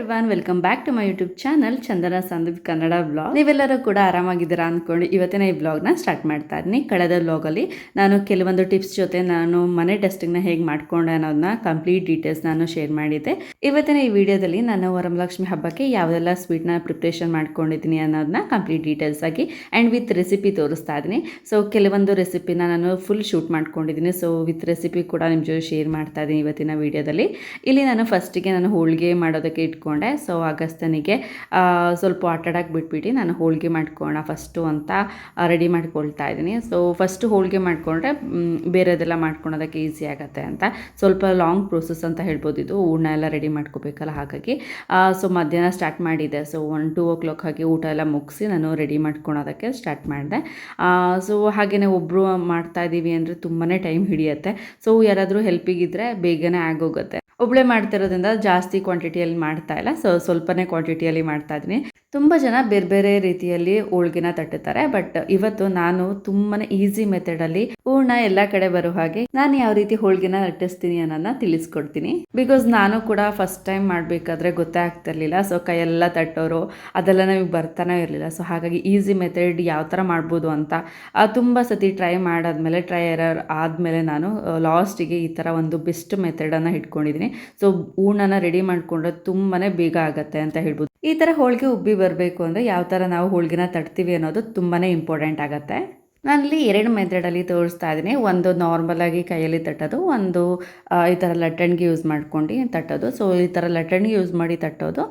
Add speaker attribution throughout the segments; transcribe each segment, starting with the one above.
Speaker 1: Everyone welcome back to my YouTube channel Chandana Sandeep Kannada blog ನೀವೆಲ್ಲರೂ ಕೂಡ ಆರಾಮಾಗಿದ್ದೀರಾ ಅಂದ್ಕೊಂಡು ಇವತ್ತಿನ ಈ ಬ್ಲಾಗ್ನ ಸ್ಟಾರ್ಟ್ ಮಾಡ್ತಾ ಇದ್ದೀನಿ. ಕಳೆದ ಬ್ಲಾಗಲ್ಲಿ ನಾನು ಕೆಲವೊಂದು ಟಿಪ್ಸ್ ಜೊತೆ ನಾನು ಮನೆ ಟೆಸ್ಟಿಂಗ್ನ ಹೇಗೆ ಮಾಡ್ಕೊಂಡೆ ಅನ್ನೋದನ್ನ ಕಂಪ್ಲೀಟ್ ಡೀಟೇಲ್ಸ್ ನಾನು ಶೇರ್ ಮಾಡಿದ್ದೆ. ಇವತ್ತಿನ ಈ ವಿಡಿಯೋದಲ್ಲಿ ನಾನು ವರಮಲಕ್ಷ್ಮಿ ಹಬ್ಬಕ್ಕೆ ಯಾವುದೆಲ್ಲ ಸ್ವೀಟ್ನ ಪ್ರಿಪ್ರೇಷನ್ ಮಾಡ್ಕೊಂಡಿದ್ದೀನಿ ಅನ್ನೋದನ್ನ ಕಂಪ್ಲೀಟ್ ಡೀಟೇಲ್ಸ್ ಆಗಿ ಆ್ಯಂಡ್ ವಿತ್ ರೆಸಿಪಿ ತೋರಿಸ್ತಾ ಇದ್ದೀನಿ. ಸೊ ಕೆಲವೊಂದು ರೆಸಿಪಿನ ನಾನು ಫುಲ್ ಶೂಟ್ ಮಾಡ್ಕೊಂಡಿದ್ದೀನಿ. ಸೊ ವಿತ್ ರೆಸಿಪಿ ಕೂಡ ನಿಮ್ಮ ಜೊತೆ ಶೇರ್ ಮಾಡ್ತಾ ಇದ್ದೀನಿ ಇವತ್ತಿನ ವಿಡಿಯೋದಲ್ಲಿ ಇಲ್ಲಿ ನಾನು ಫಸ್ಟಿಗೆ ನಾನು ಹೋಳಿಗೆ ಮಾಡೋದಕ್ಕೆ ಇಟ್ಕೊಂಡೆ ಸೊ ಅಗಸ್ತನಿಗೆ ಸ್ವಲ್ಪ ಆಟಾಡಕ್ಕೆ ಬಿಟ್ಬಿಟ್ಟು ನಾನು ಹೋಳಿಗೆ ಮಾಡ್ಕೋಣ ಫಸ್ಟು ಅಂತ ರೆಡಿ ಮಾಡ್ಕೊಳ್ತಾ ಇದ್ದೀನಿ. ಸೊ ಫಸ್ಟು ಹೋಳಿಗೆ ಮಾಡಿಕೊಂಡ್ರೆ ಬೇರೆದೆಲ್ಲ ಮಾಡ್ಕೊಳೋದಕ್ಕೆ ಈಸಿ ಆಗುತ್ತೆ ಅಂತ. ಸ್ವಲ್ಪ ಲಾಂಗ್ ಪ್ರೋಸೆಸ್ ಅಂತ ಹೇಳ್ಬೋದು ಇದು. ಹೂರ್ಣ ಎಲ್ಲ ರೆಡಿ ಮಾಡ್ಕೋಬೇಕಲ್ಲ ಹಾಗಾಗಿ. ಸೊ ಮಧ್ಯಾಹ್ನ ಸ್ಟಾರ್ಟ್ ಮಾಡಿದೆ. So one two o'clock ಹಾಗೆ ಊಟ ಎಲ್ಲ ಮುಗಿಸಿ ನಾನು ರೆಡಿ ಮಾಡ್ಕೊಳೋದಕ್ಕೆ ಸ್ಟಾರ್ಟ್ ಮಾಡಿದೆ. ಸೊ ಹಾಗೆಯೇ ಒಬ್ಬರು ಮಾಡ್ತಾ ಇದ್ದೀವಿ ಅಂದರೆ ತುಂಬಾ ಟೈಮ್ ಹಿಡಿಯುತ್ತೆ. ಸೊ ಯಾರಾದರೂ ಹೆಲ್ಪಿಗಿದ್ರೆ ಬೇಗನೆ ಆಗೋಗುತ್ತೆ. ಒಬ್ಬಳೇ ಮಾಡ್ತಿರೋದ್ರಿಂದ ಜಾಸ್ತಿ ಕ್ವಾಂಟಿಟಿಯಲ್ಲಿ ಮಾಡ್ತಾ ಇಲ್ಲ. ಸೊ ಸ್ವಲ್ಪನೇ ಕ್ವಾಂಟಿಟಿಯಲ್ಲಿ ಮಾಡ್ತಾ ಇದ್ದೀನಿ. ತುಂಬ ಜನ ಬೇರೆ ಬೇರೆ ರೀತಿಯಲ್ಲಿ ಹೋಳ್ಗೆನ ತಟ್ಟುತ್ತಾರೆ ಬಟ್ ಇವತ್ತು ನಾನು ತುಂಬಾ ಈಸಿ ಮೆಥಡಲ್ಲಿ ಹೂರ್ಣ ಎಲ್ಲ ಕಡೆ ಬರೋ ಹಾಗೆ ನಾನು ಯಾವ ರೀತಿ ಹೋಳ್ಗೆನ ಲಟ್ಟಿಸ್ತೀನಿ ಅನ್ನೋದನ್ನ ತಿಳಿಸ್ಕೊಡ್ತೀನಿ. ಬಿಕಾಸ್ ನಾನು ಕೂಡ ಫಸ್ಟ್ ಟೈಮ್ ಮಾಡಬೇಕಾದ್ರೆ ಗೊತ್ತೇ ಆಗ್ತಿರ್ಲಿಲ್ಲ. ಸೊ ಕೈಯೆಲ್ಲ ತಟ್ಟೋರು, ಅದೆಲ್ಲ ನಮಗೆ ಬರ್ತಾನೆ ಇರಲಿಲ್ಲ. ಸೊ ಹಾಗಾಗಿ ಈಸಿ ಮೆಥಡ್ ಯಾವ ಥರ ಮಾಡ್ಬೋದು ಅಂತ ತುಂಬಾ ಸತಿ ಟ್ರೈ ಮಾಡಾದ್ಮೇಲೆ ಟ್ರೈ ಎರರ್ ಆದಮೇಲೆ ನಾನು ಲಾಸ್ಟಿಗೆ ಈ ಥರ ಒಂದು ಬೆಸ್ಟ್ ಮೆಥಡನ್ನು ಇಟ್ಕೊಂಡಿದ್ದೀನಿ. ಸೊ ಹೂರ್ಣನ ರೆಡಿ ಮಾಡಿಕೊಂಡ್ರೆ ತುಂಬಾ ಬೇಗ ಆಗುತ್ತೆ ಅಂತ ಹೇಳ್ಬೋದು. ಈ ಥರ ಹೋಳಿಗೆ ಉಬ್ಬಿ ಬರಬೇಕು ಅಂದರೆ ಯಾವ ಥರ ನಾವು ಹೋಳಿಗೆನ ತಟ್ತೀವಿ ಅನ್ನೋದು ತುಂಬಾ ಇಂಪಾರ್ಟೆಂಟ್ ಆಗುತ್ತೆ. ನಾನಲ್ಲಿ ಎರಡು ಮೆಥಡಲ್ಲಿ ತೋರಿಸ್ತಾ ಇದ್ದೀನಿ. ಒಂದು ನಾರ್ಮಲಾಗಿ ಕೈಯಲ್ಲಿ ತಟ್ಟೋದು, ಒಂದು ಈ ಥರ ಲಟ್ಟಣಿಗೆ ಯೂಸ್ ಮಾಡ್ಕೊಂಡು ತಟ್ಟೋದು. ಸೊ ಈ ಥರ ಲಟ್ಟಣಿಗೆ ಯೂಸ್ ಮಾಡಿ ತಟ್ಟೋದು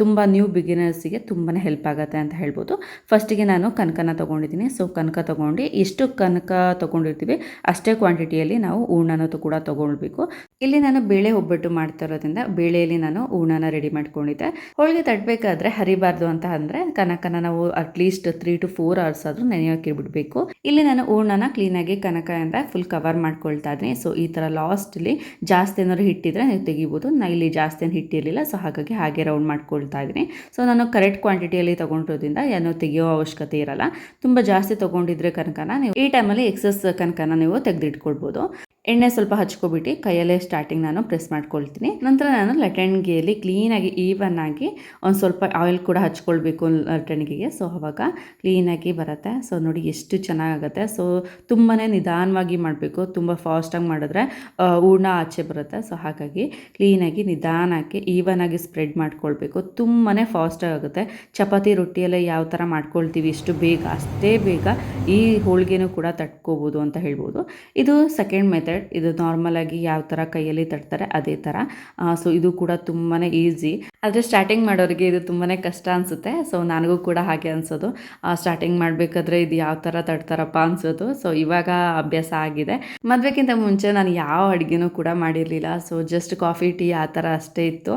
Speaker 1: ತುಂಬ ನ್ಯೂ ಬಿಗಿನರ್ಸಿಗೆ ತುಂಬಾ ಹೆಲ್ಪ್ ಆಗುತ್ತೆ ಅಂತ ಹೇಳ್ಬೋದು. ಫಸ್ಟಿಗೆ ನಾನು ಕನಕನ ತೊಗೊಂಡಿದ್ದೀನಿ. ಸೊ ಕನಕ ತೊಗೊಂಡು ಎಷ್ಟು ಕನಕ ತೊಗೊಂಡಿರ್ತೀವಿ ಅಷ್ಟೇ ಕ್ವಾಂಟಿಟಿಯಲ್ಲಿ ನಾವು ಹೂರ್ಣನೂ ಕೂಡ ತೊಗೊಳ್ಬೇಕು. ಇಲ್ಲಿ ನಾನು ಬೇಳೆ ಒಬ್ಬಟ್ಟು ಮಾಡ್ತಾ ಇರೋದ್ರಿಂದ ಬೇಳೆಯಲ್ಲಿ ನಾನು ಹೂರ್ಣನ ರೆಡಿ ಮಾಡ್ಕೊಂಡಿದ್ದೆ. ಹೋಳಿಗೆ ತಟ್ಟಬೇಕಾದ್ರೆ ಹರಿಬಾರ್ದು ಅಂತ ಅಂದರೆ ಕನಕನ ನಾವು at least three to four hours ಆದರೂ ನೆನೆಯೋಕೆ ಬಿಡಬೇಕು. ಇಲ್ಲಿ ನಾನು ಹೂರ್ಣನ ಕ್ಲೀನಾಗಿ ಕನಕದಿಂದ ಫುಲ್ ಕವರ್ ಮಾಡ್ಕೊಳ್ತಾ ಇದ್ದೀನಿ. ಸೊ ಈ ಥರ ಲಾಸ್ಟಲ್ಲಿ ಜಾಸ್ತಿ ಏನಾದ್ರು ಹಿಟ್ಟಿದ್ರೆ ನೀವು ತೆಗಿಬೋದು. ನಾ ಇಲ್ಲಿ ಜಾಸ್ತಿ ಏನು ಹಿಟ್ಟಿರಲಿಲ್ಲ ಸೊ ಹಾಗಾಗಿ ಹಾಗೆ ರೌಂಡ್ ಮಾಡ್ಕೊಳ್ತಾ ಇದ್ದೀನಿ. ಸೊ ನಾನು ಕರೆಕ್ಟ್ ಕ್ವಾಂಟಿಟಿಯಲ್ಲಿ ತೊಗೊಂಡಿರೋದ್ರಿಂದ ಏನೋ ತೆಗಿಯೋ ಅವಶ್ಯಕತೆ ಇರಲ್ಲ. ತುಂಬ ಜಾಸ್ತಿ ತೊಗೊಂಡಿದ್ರೆ ಕನಕನ ನೀವು ಈ ಟೈಮಲ್ಲಿ ಎಕ್ಸಸ್ ಕನಕನ ನೀವು ತೆಗೆದಿಟ್ಕೊಳ್ಬೋದು. ಎಣ್ಣೆ ಸ್ವಲ್ಪ ಹಚ್ಕೊಬಿಟ್ಟು ಕೈಯಲ್ಲೇ ಸ್ಟಾರ್ಟಿಂಗ್ ನಾನು ಪ್ರೆಸ್ ಮಾಡ್ಕೊಳ್ತೀನಿ. ನಂತರ ನಾನು ಲಟಣಿಗೆಯಲ್ಲಿ ಕ್ಲೀನಾಗಿ ಈವನ್ ಆಗಿ ಒಂದು ಸ್ವಲ್ಪ ಆಯಿಲ್ ಕೂಡ ಹಚ್ಕೊಳ್ಬೇಕು ಲಟಣಿಗೆಗೆ ಸೊ ಅವಾಗ ಕ್ಲೀನಾಗಿ ಬರುತ್ತೆ. ಸೊ ನೋಡಿ ಎಷ್ಟು ಚೆನ್ನಾಗಾಗುತ್ತೆ ಸೊ ತುಂಬಾ ನಿಧಾನವಾಗಿ ಮಾಡಬೇಕು. ತುಂಬ ಫಾಸ್ಟಾಗಿ ಮಾಡಿದ್ರೆ ಹೂರ್ಣ ಆಚೆ ಬರುತ್ತೆ. ಸೊ ಹಾಗಾಗಿ ಕ್ಲೀನಾಗಿ ನಿಧಾನಕ್ಕೆ ಆಗಿ ಸ್ಪ್ರೆಡ್ ಮಾಡ್ಕೊಳ್ಬೇಕು. ತುಂಬಾ ಫಾಸ್ಟಾಗಿ ಆಗುತ್ತೆ. ಚಪಾತಿ ರೊಟ್ಟಿಯೆಲ್ಲ ಯಾವ ಥರ ಮಾಡ್ಕೊಳ್ತೀವಿ, ಇಷ್ಟು ಬೇಗ, ಅಷ್ಟೇ ಬೇಗ ಈ ಹೋಳಿಗೆನೂ ಕೂಡ ತಟ್ಕೋಬೋದು ಅಂತ ಹೇಳ್ಬೋದು. ಇದು ಸೆಕೆಂಡ್ ಮೆಥಡ್ ಇದು ನಾರ್ಮಲಾಗಿ ಯಾವ ಥರ ಕೈಯಲ್ಲಿ ತಟ್ತಾರೆ, ಅದೇ ಥರ ಸೊ ಇದು ಕೂಡ ತುಂಬಾ ಈಸಿ ಆದರೆ ಸ್ಟಾರ್ಟಿಂಗ್ ಮಾಡೋರಿಗೆ ಇದು ತುಂಬಾ ಕಷ್ಟ ಅನಿಸುತ್ತೆ. ಸೊ ನನಗೂ ಕೂಡ ಹಾಗೆ ಅನಿಸೋದು. ಸ್ಟಾರ್ಟಿಂಗ್ ಮಾಡಬೇಕಾದ್ರೆ ಇದು ಯಾವ ಥರ ತಟ್ತಾರಪ್ಪ ಅನಿಸೋದು. ಸೊ ಇವಾಗ ಅಭ್ಯಾಸ ಆಗಿದೆ. ಮದುವೆಗಿಂತ ಮುಂಚೆ ನಾನು ಯಾವ ಅಡುಗೆನೂ ಕೂಡ ಮಾಡಿರಲಿಲ್ಲ. ಸೊ ಜಸ್ಟ್ ಕಾಫಿ ಟೀ ಆ ಥರ ಅಷ್ಟೇ ಇತ್ತು.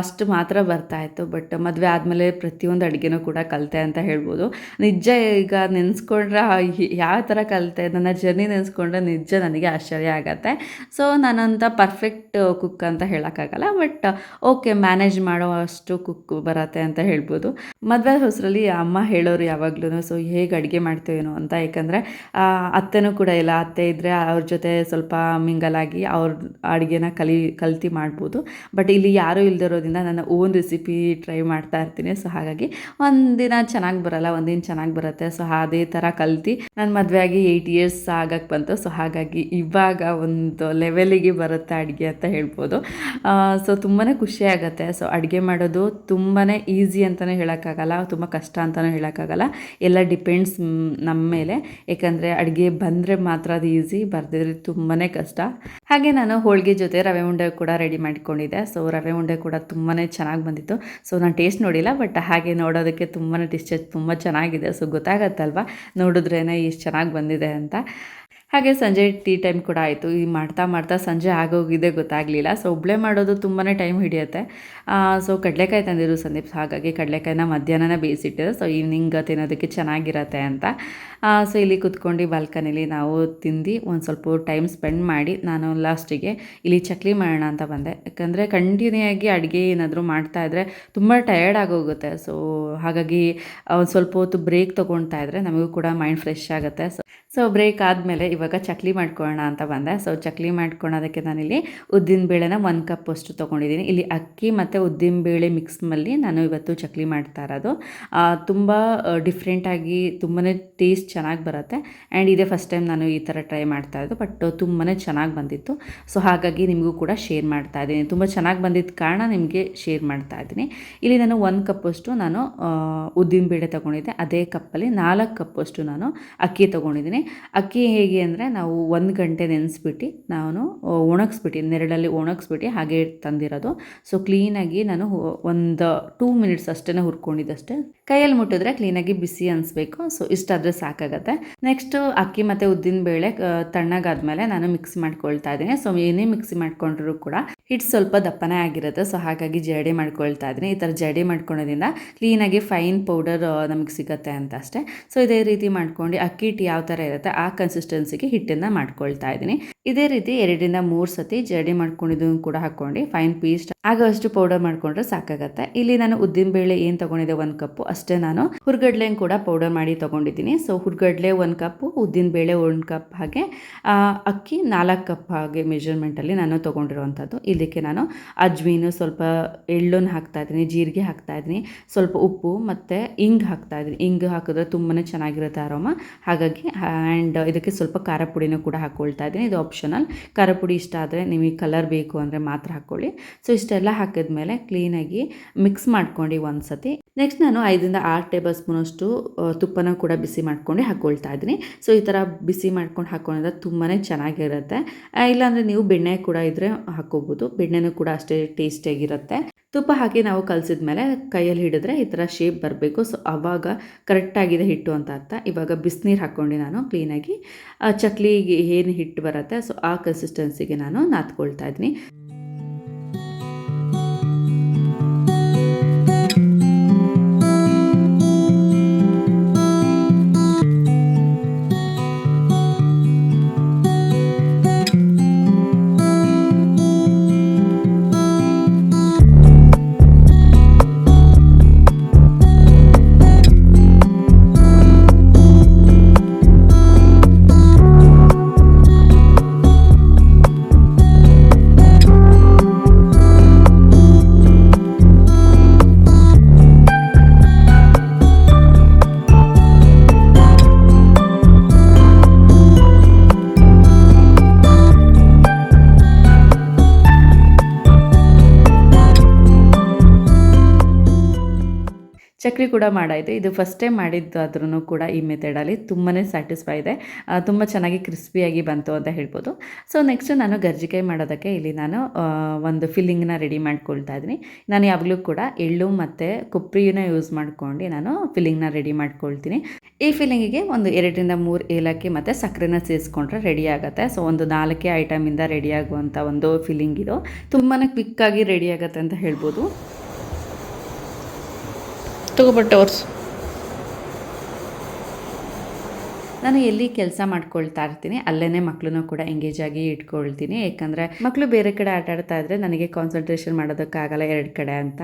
Speaker 1: ಅಷ್ಟು ಮಾತ್ರ ಬರ್ತಾ ಇತ್ತು. ಬಟ್ ಮದುವೆ ಆದಮೇಲೆ ಪ್ರತಿಯೊಂದು ಅಡುಗೆನೂ ಕೂಡ ಕಲಿತೆ ಅಂತ ಹೇಳ್ಬೋದು. ನಿಜ ಈಗ ನೆನೆಸ್ಕೊಂಡ್ರೆ ಯಾವ ಥರ ಕಲಿತೆ? ನನ್ನ ಜರ್ನಿ ನೆನೆಸ್ಕೊಂಡ್ರೆ ನಿಜ ನನಗೆ ಆಶ್ಚರ್ಯ ಆಗತ್ತೆ. ಸೊ ನಾನಂತ ಪರ್ಫೆಕ್ಟ್ ಕುಕ್ ಅಂತ ಹೇಳೋಕ್ಕಾಗಲ್ಲ. ಬಟ್ ಓಕೆ ಮ್ಯಾನೇಜ್ ಮಾಡೋ ಅಷ್ಟು ಕುಕ್ ಬರತ್ತೆ ಅಂತ ಹೇಳ್ಬೋದು. ಮದುವೆ ಹೊಸರಲ್ಲಿ ಅಮ್ಮ ಹೇಳೋರು ಯಾವಾಗ್ಲೂ ಸೊ ಹೇಗೆ ಅಡುಗೆ ಮಾಡ್ತೀವೇನೋ ಅಂತ. ಯಾಕಂದರೆ ಅತ್ತೆನೂ ಕೂಡ ಇಲ್ಲ. ಅತ್ತೆ ಇದ್ದರೆ ಅವ್ರ ಜೊತೆ ಸ್ವಲ್ಪ ಮಿಂಗಲಾಗಿ ಅವ್ರ ಅಡುಗೆನ ಕಲಿ, ಕಲ್ತಿ ಮಾಡ್ಬೋದು. ಬಟ್ ಇಲ್ಲಿ ಯಾರೂ ಇಲ್ದಿರೋದ್ರಿಂದ ನನ್ನ ಓನ್ ರೆಸಿಪಿ ಟ್ರೈ ಮಾಡ್ತಾ ಇರ್ತೀನಿ. ಸೊ ಹಾಗಾಗಿ ಒಂದಿನ ಚೆನ್ನಾಗಿ ಬರಲ್ಲ, ಒಂದಿನ ಚೆನ್ನಾಗಿ ಬರುತ್ತೆ. ಸೊ ಅದೇ ಥರ ಕಲ್ತು, ನಾನು ಮದುವೆ ಆಗಿ ಏಯ್ಟ್ ಇಯರ್ಸ್ ಆಗಕ್ಕೆ ಬಂತು. ಸೊ ಹಾಗಾಗಿ ಇವಾಗ ಒಂದು ಲೆವೆಲಿಗೆ ಬರುತ್ತೆ ಅಡುಗೆ ಅಂತ ಹೇಳ್ಬೋದು. ಸೊ ತುಂಬಾ ಖುಷಿಯಾಗತ್ತೆ ಸೊ ಅಡುಗೆ ಮಾಡೋದು ತುಂಬಾ ಈಸಿ ಅಂತಲೇ ಹೇಳೋಕ್ಕಾಗಲ್ಲ, ತುಂಬ ಕಷ್ಟ ಅಂತಲೂ ಹೇಳೋಕ್ಕಾಗಲ್ಲ. ಎಲ್ಲ ಡಿಪೆಂಡ್ಸ್ ನಮ್ಮ ಮೇಲೆ. ಏಕೆಂದರೆ ಅಡುಗೆ ಬಂದರೆ ಮಾತ್ರ ಅದು ಈಸಿ ಬರ್ದಿದ್ರೆ ತುಂಬಾ ಕಷ್ಟ. ಹಾಗೆ ನಾನು ಹೋಳಿಗೆ ಜೊತೆ ರವೆ ಉಂಡೆ ಕೂಡ ರೆಡಿ ಮಾಡಿಕೊಂಡಿದ್ದೆ. ಸೊ ರವೆ ಉಂಡೆ ಕೂಡ ತುಂಬಾ ಚೆನ್ನಾಗಿ ಬಂದಿತ್ತು. ಸೊ ನಾನು ಟೇಸ್ಟ್ ನೋಡಿಲ್ಲ ಬಟ್ ಹಾಗೆ ನೋಡೋದಕ್ಕೆ ತುಂಬಾ ಟೇಸ್ಟ್ ತುಂಬ ಚೆನ್ನಾಗಿದೆ. ಸೊ ಗೊತ್ತಾಗತ್ತಲ್ವ ನೋಡಿದ್ರೇ ಎಷ್ಟು ಚೆನ್ನಾಗಿ ಬಂದಿದೆ ಅಂತ. ಹಾಗೆ ಸಂಜೆ ಟೀ ಟೈಮ್ ಕೂಡ ಆಯಿತು. ಈ ಮಾಡ್ತಾ ಮಾಡ್ತಾ ಸಂಜೆ ಆಗೋಗಿದೆ, ಗೊತ್ತಾಗಲಿಲ್ಲ. ಸೊ ಒಬ್ಬಳೆ ಮಾಡೋದು ತುಂಬಾ ಟೈಮ್ ಹಿಡಿಯುತ್ತೆ. ಸೊ ಕಡಲೆಕಾಯಿ ತಂದಿರು ಸಂದೀಪ್. ಹಾಗಾಗಿ ಕಡಲೆಕಾಯಿನ ಮಧ್ಯಾಹ್ನನೇ ಬೇಯಿಸಿಟ್ಟಿದೆ ಸೊ ಈವ್ನಿಂಗ್ ತಿನ್ನೋದಕ್ಕೆ ಚೆನ್ನಾಗಿರತ್ತೆ ಅಂತ. ಸೊ ಇಲ್ಲಿ ಕುತ್ಕೊಂಡು ಬಾಲ್ಕನಿಲಿ ನಾವು ತಿಂದು ಒಂದು ಸ್ವಲ್ಪ ಟೈಮ್ ಸ್ಪೆಂಡ್ ಮಾಡಿ, ನಾನು ಲಾಸ್ಟಿಗೆ ಇಲ್ಲಿ ಚಕ್ಲಿ ಮಾಡೋಣ ಅಂತ ಬಂದೆ. ಯಾಕಂದರೆ ಕಂಟಿನ್ಯೂ ಆಗಿ ಅಡುಗೆ ಏನಾದರೂ ಮಾಡ್ತಾ ಇದ್ದರೆ ತುಂಬ ಟಯರ್ಡ್ ಆಗೋಗುತ್ತೆ. ಸೊ ಹಾಗಾಗಿ ಒಂದು ಸ್ವಲ್ಪ ಹೊತ್ತು ಬ್ರೇಕ್ ತೊಗೊಳ್ತಾ ಇದ್ದರೆ ನಮಗೂ ಕೂಡ ಮೈಂಡ್ ಫ್ರೆಶ್ ಆಗುತ್ತೆ. ಸೊ ಸೊ ಬ್ರೇಕ್ ಆದಮೇಲೆ ಇವಾಗ ಇವಾಗ ಚಕ್ಲಿ ಮಾಡ್ಕೊಳ್ಳೋಣ ಅಂತ ಬಂದೆ. ಸೊ ಚಕ್ಲಿ ಮಾಡ್ಕೊಳೋದಕ್ಕೆ ನಾನಿಲ್ಲಿ ಉದ್ದಿನ ಬೇಳೆನ ಒಂದು ಕಪ್ ಅಷ್ಟು ತೊಗೊಂಡಿದ್ದೀನಿ. ಇಲ್ಲಿ ಅಕ್ಕಿ ಮತ್ತು ಉದ್ದಿನ ಬೇಳೆ ಮಿಕ್ಸ್ ಮಲ್ಲಿ ನಾನು ಇವತ್ತು ಚಕ್ಲಿ ಮಾಡ್ತಾ ಇರೋದು. ತುಂಬ ಡಿಫ್ರೆಂಟಾಗಿ ತುಂಬಾ ಟೇಸ್ಟ್ ಚೆನ್ನಾಗಿ ಬರುತ್ತೆ. ಆ್ಯಂಡ್ ಇದೇ ಫಸ್ಟ್ ಟೈಮ್ ನಾನು ಈ ಥರ ಟ್ರೈ ಮಾಡ್ತಾ ಇರೋದು. ಬಟ್ ತುಂಬಾ ಚೆನ್ನಾಗಿ ಬಂದಿತ್ತು. ಸೊ ಹಾಗಾಗಿ ನಿಮಗೂ ಕೂಡ ಶೇರ್ ಮಾಡ್ತಾ ಇದ್ದೀನಿ. ತುಂಬ ಚೆನ್ನಾಗಿ ಬಂದಿದ್ದ ಕಾರಣ ನಿಮಗೆ ಶೇರ್ ಮಾಡ್ತಾ ಇದ್ದೀನಿ. ಇಲ್ಲಿ ನಾನು ಒಂದು ಕಪ್ಪಷ್ಟು ನಾನು ಉದ್ದಿನ ಬೇಳೆ ತೊಗೊಂಡಿದ್ದೆ. ಅದೇ ಕಪ್ಪಲ್ಲಿ ನಾಲ್ಕು ಕಪ್ಪಷ್ಟು ನಾನು ಅಕ್ಕಿ ತೊಗೊಂಡಿದ್ದೀನಿ. ಅಕ್ಕಿ ಹೇಗೆ ಅಂದರೆ ನಾವು ಒಂದು ಗಂಟೆ ನೆನೆಸ್ಬಿಟ್ಟು ನಾನು ಒಣಗಿಸ್ಬಿಟ್ಟು, ನೆರಳಲ್ಲಿ ಒಣಗಿಸ್ಬಿಟ್ಟು ಹಾಗೆ ತಂದಿರೋದು. ಸೊ ಕ್ಲೀನಾಗಿ ನಾನು ಒಂದು ಟೂ ಮಿನಿಟ್ಸ್ ಅಷ್ಟೇ ಹುರ್ಕೊಂಡಿದ್ದಷ್ಟೇ. ಕೈಯಲ್ಲಿ ಮುಟ್ಟಿದ್ರೆ ಕ್ಲೀನಾಗಿ ಬಿಸಿ ಅನಿಸ್ಬೇಕು. ಸೊ ಇಷ್ಟಾದರೆ ಸಾಕಾಗತ್ತೆ. ನೆಕ್ಸ್ಟು ಅಕ್ಕಿ ಮತ್ತು ಉದ್ದಿನ ಬೇಳೆ ತಣ್ಣಗಾದ್ಮೇಲೆ ನಾನು ಮಿಕ್ಸ್ ಮಾಡ್ಕೊಳ್ತಾ ಇದ್ದೀನಿ. ಸೊ ಏನೇ ಮಿಕ್ಸಿ ಮಾಡ್ಕೊಂಡ್ರೂ ಕೂಡ ಹಿಟ್ಟು ಸ್ವಲ್ಪ ದಪ್ಪನೇ ಆಗಿರುತ್ತೆ. ಸೊ ಹಾಗಾಗಿ ಜಡೆ ಮಾಡ್ಕೊಳ್ತಾ ಇದ್ದೀನಿ. ಈ ಥರ ಜಡಿ ಮಾಡ್ಕೊಳೋದ್ರಿಂದ ಕ್ಲೀನಾಗಿ ಫೈನ್ ಪೌಡರ್ ನಮಗೆ ಸಿಗುತ್ತೆ ಅಂತ ಅಷ್ಟೇ. ಸೊ ಇದೇ ರೀತಿ ಮಾಡ್ಕೊಂಡು ಅಕ್ಕಿ ಹಿಟ್ಟು ಯಾವ ಥರ ಇರುತ್ತೆ ಆ ಕನ್ಸಿಸ್ಟೆನ್ಸಿಗೆ ಹಿಟ್ಟನ್ನು ಮಾಡ್ಕೊಳ್ತಾ ಇದ್ದೀನಿ. ಇದೇ ರೀತಿ ಎರಡರಿಂದ ಮೂರು ಸತಿ ಜರ್ಡಿ ಮಾಡ್ಕೊಂಡಿದ್ದನ್ನು ಕೂಡ ಹಾಕ್ಕೊಂಡು ಫೈನ್ ಪೀಸ್ಟ್ ಆಗೋಷ್ಟು ಪೌಡರ್ ಮಾಡ್ಕೊಂಡ್ರೆ ಸಾಕಾಗತ್ತೆ. ಇಲ್ಲಿ ನಾನು ಉದ್ದಿನ ಬೇಳೆ ಏನು ತಗೊಂಡಿದ್ದೆ? ಒಂದು ಕಪ್ಪು ಅಷ್ಟೇ ನಾನು. ಹುರ್ಗಡ್ಲೆ ಕೂಡ ಪೌಡರ್ ಮಾಡಿ ತೊಗೊಂಡಿದ್ದೀನಿ. ಸೊ ಹುರ್ಗಡ್ಲೆ ಒಂದು ಕಪ್ಪು ಉದ್ದಿನ ಬೇಳೆ ಒಂದು ಕಪ್ ಹಾಗೆ ಅಕ್ಕಿ ನಾಲ್ಕು ಕಪ್ ಹಾಗೆ ಮೆಜರ್ಮೆಂಟಲ್ಲಿ ನಾನು ತೊಗೊಂಡಿರುವಂಥದ್ದು. ಇದಕ್ಕೆ ನಾನು ಅಜ್ವೀನು ಸ್ವಲ್ಪ ಎಳ್ಳನ್ನು ಹಾಕ್ತಾ ಇದ್ದೀನಿ, ಜೀರಿಗೆ ಹಾಕ್ತಾ ಇದ್ದೀನಿ, ಸ್ವಲ್ಪ ಉಪ್ಪು ಮತ್ತು ಇಂಗ್ ಹಾಕ್ತಾ ಇದ್ದೀನಿ. ಇಂಗ್ ಹಾಕಿದ್ರೆ ತುಂಬಾ ಚೆನ್ನಾಗಿರುತ್ತೆ ಆರೋಮ ಹಾಗಾಗಿ ಆ್ಯಂಡ್ ಇದಕ್ಕೆ ಸ್ವಲ್ಪ ಖಾರ ಪುಡಿನೂ ಕೂಡ ಹಾಕ್ಕೊಳ್ತಾ ಇದ್ದೀನಿ. ಇದು ಆಪ್ಷನಲ್ ಖಾರ ಪುಡಿ ಇಷ್ಟ ಆದರೆ ನಿಮಗೆ ಕಲರ್ ಬೇಕು ಅಂದರೆ ಮಾತ್ರ ಹಾಕ್ಕೊಳ್ಳಿ. ಸೊ ಇಷ್ಟೆಲ್ಲ ಹಾಕಿದ್ಮೇಲೆ ಕ್ಲೀನಾಗಿ ಮಿಕ್ಸ್ ಮಾಡ್ಕೊಂಡು ಒಂದು ಸತಿ ನೆಕ್ಸ್ಟ್ ನಾನು ಐದರಿಂದ ಆರು ಟೇಬಲ್ ಸ್ಪೂನಷ್ಟು ತುಪ್ಪನ ಕೂಡ ಬಿಸಿ ಮಾಡ್ಕೊಂಡು ಹಾಕ್ಕೊಳ್ತಾ ಇದ್ದೀನಿ. ಸೊ ಈ ಥರ ಬಿಸಿ ಮಾಡ್ಕೊಂಡು ಹಾಕ್ಕೊಂಡ್ರೆ ತುಂಬಾ ಚೆನ್ನಾಗಿರುತ್ತೆ. ಇಲ್ಲಾಂದರೆ ನೀವು ಬೆಣ್ಣೆ ಕೂಡ ಇದ್ದರೆ ಹಾಕ್ಕೋಬೋದು. ಬೆಣ್ಣೆನೂ ಕೂಡ ಅಷ್ಟೇ ಟೇಸ್ಟಿಯಾಗಿರುತ್ತೆ ತುಪ್ಪ ಹಾಕಿ ನಾವು ಕಲಸಿದ ಮೇಲೆ ಕೈಯಲ್ಲಿ ಹಿಡಿದ್ರೆ ಈ ಥರ ಶೇಪ್ ಬರಬೇಕು. ಸೊ ಆವಾಗ ಕರೆಕ್ಟಾಗಿದೆ ಹಿಟ್ಟು ಅಂತ ಅರ್ಥ. ಇವಾಗ ಬಿಸಿನೀರು ಹಾಕ್ಕೊಂಡು ನಾನು ಕ್ಲೀನಾಗಿ ಚಕ್ಲಿಗೆ ಏನು ಹಿಟ್ಟು ಬರುತ್ತೆ ಸೊ ಆ ಕನ್ಸಿಸ್ಟೆನ್ಸಿಗೆ ನಾನು ನಾದ್ಕೊಳ್ತಾ ಇದ್ದೀನಿ ಕೂಡ ಮಾಡಾಯಿತು. ಇದು ಫಸ್ಟ್ ಟೈಮ್ ಮಾಡಿದ್ದಾದ್ರೂ ಕೂಡ ಈ ಮೆಥಡಲ್ಲಿ ತುಂಬಾ ಸ್ಯಾಟಿಸ್ಫೈ ಇದೆ. ತುಂಬ ಚೆನ್ನಾಗಿ ಕ್ರಿಸ್ಪಿಯಾಗಿ ಬಂತು ಅಂತ ಹೇಳ್ಬೋದು. ಸೊ ನೆಕ್ಸ್ಟ್ ನಾನು ಗರ್ಜಿಕಾಯಿ ಮಾಡೋದಕ್ಕೆ ಇಲ್ಲಿ ನಾನು ಒಂದು ಫಿಲ್ಲಿಂಗ್ನ ರೆಡಿ ಮಾಡ್ಕೊಳ್ತಾ ಇದ್ದೀನಿ. ನಾನು ಯಾವಾಗಲೂ ಕೂಡ ಎಳ್ಳು ಮತ್ತು ಕೊಬ್ಬರಿನ ಯೂಸ್ ಮಾಡ್ಕೊಂಡು ನಾನು ಫಿಲ್ಲಿಂಗ್ನ ರೆಡಿ ಮಾಡ್ಕೊಳ್ತೀನಿ. ಈ ಫಿಲ್ಲಿಂಗಿಗೆ ಒಂದು ಎರಡರಿಂದ ಮೂರು ಏಲಕ್ಕಿ ಮತ್ತು ಸಕ್ಕರೆನ ಸೇರಿಸ್ಕೊಂಡ್ರೆ ರೆಡಿ ಆಗುತ್ತೆ. ಸೊ ಒಂದು ನಾಲ್ಕೇ ಐಟಮಿಂದ ರೆಡಿ ಆಗುವಂಥ ಒಂದು ಫಿಲ್ಲಿಂಗ್ ಇದು. ತುಂಬಾ ಕ್ವಿಕ್ಕಾಗಿ ರೆಡಿ ಆಗುತ್ತೆ ಅಂತ ಹೇಳ್ಬೋದು.
Speaker 2: ತಗೊಬಟ್ಟೆ
Speaker 1: ನಾನು ಎಲ್ಲಿ ಕೆಲಸ ಮಾಡ್ಕೊಳ್ತಾ ಇರ್ತೀನಿ ಅಲ್ಲೇ ಮಕ್ಕಳನ್ನು ಕೂಡ ಎಂಗೇಜ್ ಆಗಿ ಇಟ್ಕೊಳ್ತೀನಿ. ಯಾಕಂದರೆ ಮಕ್ಕಳು ಬೇರೆ ಕಡೆ ಆಟ ಆಡ್ತಾ ಇದ್ರೆ ನನಗೆ ಕಾನ್ಸಂಟ್ರೇಷನ್ ಮಾಡೋದಕ್ಕಾಗಲ್ಲ ಎರಡು ಕಡೆ ಅಂತ.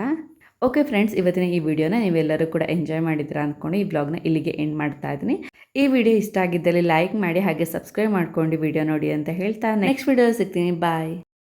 Speaker 1: ಓಕೆ ಫ್ರೆಂಡ್ಸ್ ಇವತ್ತಿನ ಈ ವಿಡಿಯೋನ ನೀವೆಲ್ಲರೂ ಕೂಡ ಎಂಜಾಯ್ ಮಾಡಿದ್ರ ಅಂದ್ಕೊಂಡು ಈ ಬ್ಲಾಗ್ನ ಇಲ್ಲಿಗೆ ಎಂಡ್ ಮಾಡ್ತಾ ಇದ್ದೀನಿ. ಈ ವಿಡಿಯೋ ಇಷ್ಟ ಆಗಿದ್ದಲ್ಲಿ ಲೈಕ್ ಮಾಡಿ ಹಾಗೆ ಸಬ್ಸ್ಕ್ರೈಬ್ ಮಾಡ್ಕೊಂಡು ವಿಡಿಯೋ ನೋಡಿ ಅಂತ ಹೇಳ್ತಾ ನೆಕ್ಸ್ಟ್ ವಿಡಿಯೋ ಸಿಗ್ತೀನಿ. ಬಾಯ್